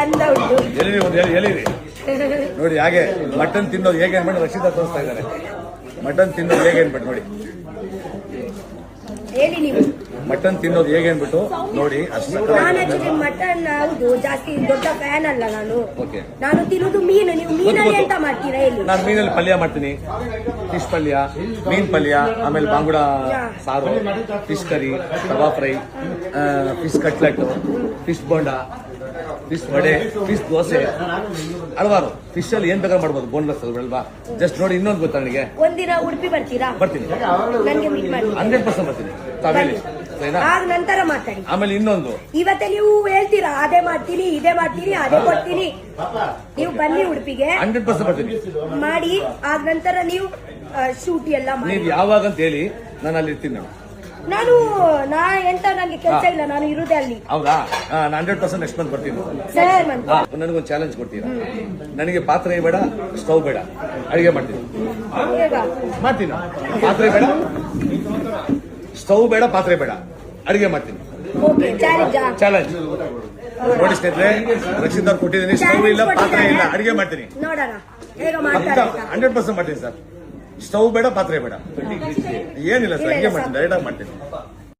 ಚಂದ ಉಂಟು ಎಲ್ಲಿ ಒಂದು ಎಲ್ಲಿ ಎಲ್ಲಿರಿ? ನೋಡಿ ಹಾಗೆ ಮಟನ್ ತಿನ್ನೋದು ಹೇಗೆ ಅನ್ಬಿಟ್ಟು ರಕ್ಷಿತಾ ತೋರಿಸ್ತಾ ಇದ್ದಾರೆ. ಮಟನ್ ತಿನ್ನೋದು ಹೇಗೆ ಅನ್ಬಿಟ್ಟು ನೋಡಿ. ಹೇಳಿ ನೀವು. ಮಟನ್ ತಿನ್ನೋದು ಹೇಗೆ ಅನ್ಬಿಟ್ಟು ನೋಡಿ ಅಷ್ಟು ನಾನು ಮಟನ್ ಹೌದು ಜಾಸ್ತಿ ದೊಡ್ಡ ಫ್ಯಾನ್ ಅಲ್ಲ ನಾನು. ಓಕೆ ನಾನು ತಿನ್ನೋದು ಮೀನು ನೀವು ಮೀನಲ್ಲಿ ಎಂತ ಮಾಡ್ತೀರಾ ಹೇಳಿ. ನಾನು ಮೀನಲ್ಲಿ ಪಲ್ಯ ಮಾಡ್ತೀನಿ. ಫಿಶ್ ಪಲ್ಯ ಮೀನ್ ಪಲ್ಯ ಆಮೇಲೆ ಬಾಂಗುಡ ಸಾರು fish curry kebab fry fish cutlet fish bonda. Fish vada fish dosa ಹಲವಾರು ಫಿಶ್ ಅಲ್ಲಿ ಏನ್ ಬೇಕಾದ್ರೂ ಮಾಡ್ಬೋದು ಬೋನ್ಲೆಸ್ ಅಲ್ವಾ? ಜಸ್ಟ್ ನೋಡಿ ಇನ್ನೊಂದು ಗೊತ್ತಾ ನನಗೆ? ಒಂದಿನ ಉಡುಪಿ ಬರ್ತೀರಾ? ಬರ್ತೀನಿ. ನನಗೆ ಮೀಟ್ ಮಾಡಿ. ಹಂಡ್ರೆಡ್ ಪರ್ಸೆಂಟ್ ಬರ್ತೀನಿ. ತಾವೇಳಿ ಸರಿನಾ? ಆಗ ನಂತರ ಮಾತಾಡಿ. ಆಮೇಲೆ ಇನ್ನೊಂದು. ಇವತ್ತೆ ನೀವು ಹೇಳ್ತೀರಾ ಅದೇ ಮಾಡ್ತೀನಿ ಇದೇ ಮಾಡ್ತೀನಿ ಅದೇ ಕೊಡ್ತೀನಿ. ನೀವು ಬನ್ನಿ ಉಡುಪಿಗೆ. ಹಂಡ್ರೆಡ್ ಪರ್ಸೆಂಟ್ ಬರ್ತೀನಿ. ಮಾಡಿ ಆದ ನಂತರ ನೀವು ಶೂಟ್ ಎಲ್ಲ ಮಾಡಿ. ನೀವು ಯಾವಾಗ ಅಂತ ಹೇಳಿ ನಾನು ಅಲ್ಲಿ ಇರ್ತೀನಿ ನಾನು. ನಾನು ನಾ ಎಂತ ನನಗೆ ಕೆಲಸ ಇಲ್ಲ ನಾನು ಇರುದೇ ಅಲ್ಲಿ. ಹೌದಾ? ನಾನು ಹಂಡ್ರೆಡ್ ಪರ್ಸೆಂಟ್ ನೆಕ್ಸ್ಟ್ ಮಂತ್ ಬರ್ತೀನಿ. ಸರ್ ಮಂತ್ ನನಗೊಂದು ಚಾಲೆಂಜ್ ಕೊಡ್ತೀರಾ? ನನಗೆ ಪಾತ್ರೆ ಬೇಡ ಸ್ಟವ್ ಬೇಡ. ಅಡಿಗೆ ಮಾಡ್ತೀನಿ. ಮಾಡ್ತೀನಿ. ಪಾತ್ರೆ ಬೇಡ ಸ್ಟವ್ ಬೇಡ ಪಾತ್ರೆ ಬೇಡ. ಅಡಿಗೆ ಮಾಡ್ತೀನಿ. ಚಾಲೆಂಜ್ ನೋಡಿ ಸ್ನೇಹಿತರೆ ರಕ್ಷಿತ್ ಅವ್ರು ಕೊಟ್ಟಿದ್ದೀನಿ ಸ್ಟವ್ ಇಲ್ಲ ಪಾತ್ರೆ ಇಲ್ಲ ಅಡಿಗೆ ಮಾಡ್ತೀನಿ. ಹಂಡ್ರೆಡ್ ಪರ್ಸೆಂಟ್ ಮಾಡ್ತೀನಿ ಸರ್. ಸ್ಟವ್ ಬೇಡ ಪಾತ್ರೆ ಬೇಡ. ಏನಿಲ್ಲ ಸರ್ ಇಲ್ಲ, ಮಾಡ್ತೀನಿ ಡೈರೆಕ್ಟ್ ಮಾಡ್ತೀನಿ.